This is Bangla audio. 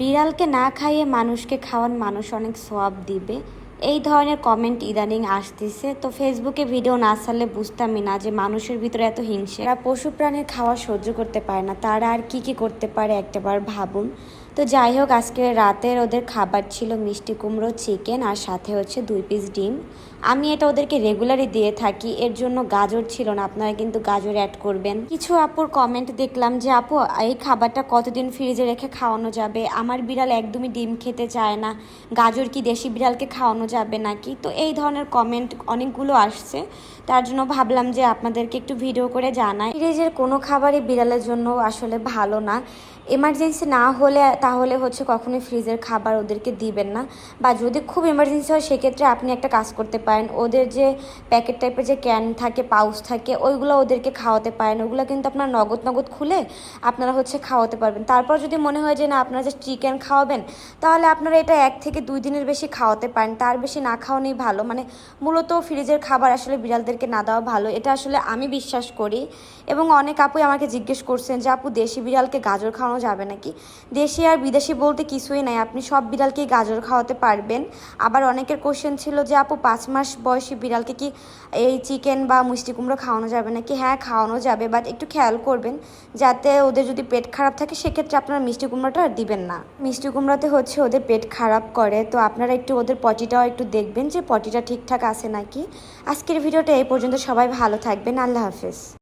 বিড়ালকে না খাইয়ে মানুষকে খাওয়ান মানুষ অনেক সোয়াব দিবে। এই ধরনের কমেন্ট ইদানিং আসতেছে। তো ফেসবুকে ভিডিও না ছাড়লে বুঝতামই না যে মানুষের ভিতরে এত হিংসে। পশু প্রাণীর খাওয়া সহ্য করতে পারে না, তারা আর কি কি করতে পারে একটাবার ভাবুন। তো যাই হোক, আজকে রাতের ওদের খাবার ছিল মিষ্টি কুমড়ো চিকেন আর সাথে হচ্ছে দুই পিস ডিম। আমি এটা ওদেরকে রেগুলারই দিয়ে থাকি, এর জন্য গাজর ছিল না, আপনারা কিন্তু গাজর অ্যাড করবেন। কিছু আপুর কমেন্ট দেখলাম যে, আপু, এই খাবারটা কতদিন ফ্রিজে রেখে খাওয়ানো যাবে? আমার বিড়াল একদমই ডিম খেতে চায় না। গাজর কি দেশি বিড়ালকে খাওয়ানো যাবে নাকি? তো এই ধরনের কমেন্ট অনেকগুলো আসছে। তার জন্য ভাবলাম যে, আপনাদেরকে একটু ভিডিও করে জানাই। ফ্রিজের কোনো খাবারই বিড়ালের জন্য আসলে ভালো না। এমার্জেন্সি না হলে তাহলে হচ্ছে কখনোই ফ্রিজের খাবার ওদেরকে দিবেন না। বা যদি খুব এমার্জেন্সি হয়, সেক্ষেত্রে আপনি একটা কাজ করতে পারেন। ওদের যে প্যাকেট টাইপের যে ক্যান থাকে পাউচ থাকে, ওইগুলো ওদেরকে খাওয়াতে পারেন। ওগুলো কিন্তু আপনার নগদ নগদ খুলে আপনারা হচ্ছে খাওয়াতে পারবেন। তারপর যদি মনে হয় যে না, আপনারা যে চিকেন খাওয়াবেন, তাহলে আপনারা এটা এক থেকে দুই দিনের বেশি খাওয়াতে পারেন। তার বেশি না খাওয়ানোই ভালো। মানে মূলত ফ্রিজের খাবার আসলে বিড়ালদেরকে না দেওয়া ভালো। এটা আসলে আমি বিশ্বাস করি। এবং অনেক আপুই আমাকে জিজ্ঞেস করছেন যে, আপু, দেশি বিড়ালকে গাজর খাওয়ানো যাবে নাকি? দেশি আর বিদেশি বলতে কিছুই নাই। আপনি সব বিড়ালকেই গাজর খাওয়াতে পারবেন। আবার অনেকের কোশ্চেন ছিল যে, আপু, পাঁচ মাস বয়সী বিড়ালকে কি এই চিকেন বা মিষ্টি কুমড়ো খাওয়ানো যাবে? নাকি হ্যাঁ খাওয়ানো যাবে বাট একটু খেয়াল করবেন যাতে ওদের যদি পেট খারাপ থাকে, সেক্ষেত্রে আপনারা মিষ্টি কুমড়োটা আর দিবেন না। মিষ্টি কুমড়োতে হচ্ছে ওদের পেট খারাপ করে। তো আপনারা একটু ওদের পটিটাও একটু দেখবেন যে, পটিটা ঠিকঠাক আছে নাকি? আজকের ভিডিওটা এই পর্যন্ত। সবাই ভালো থাকবেন। আল্লাহ হাফেজ।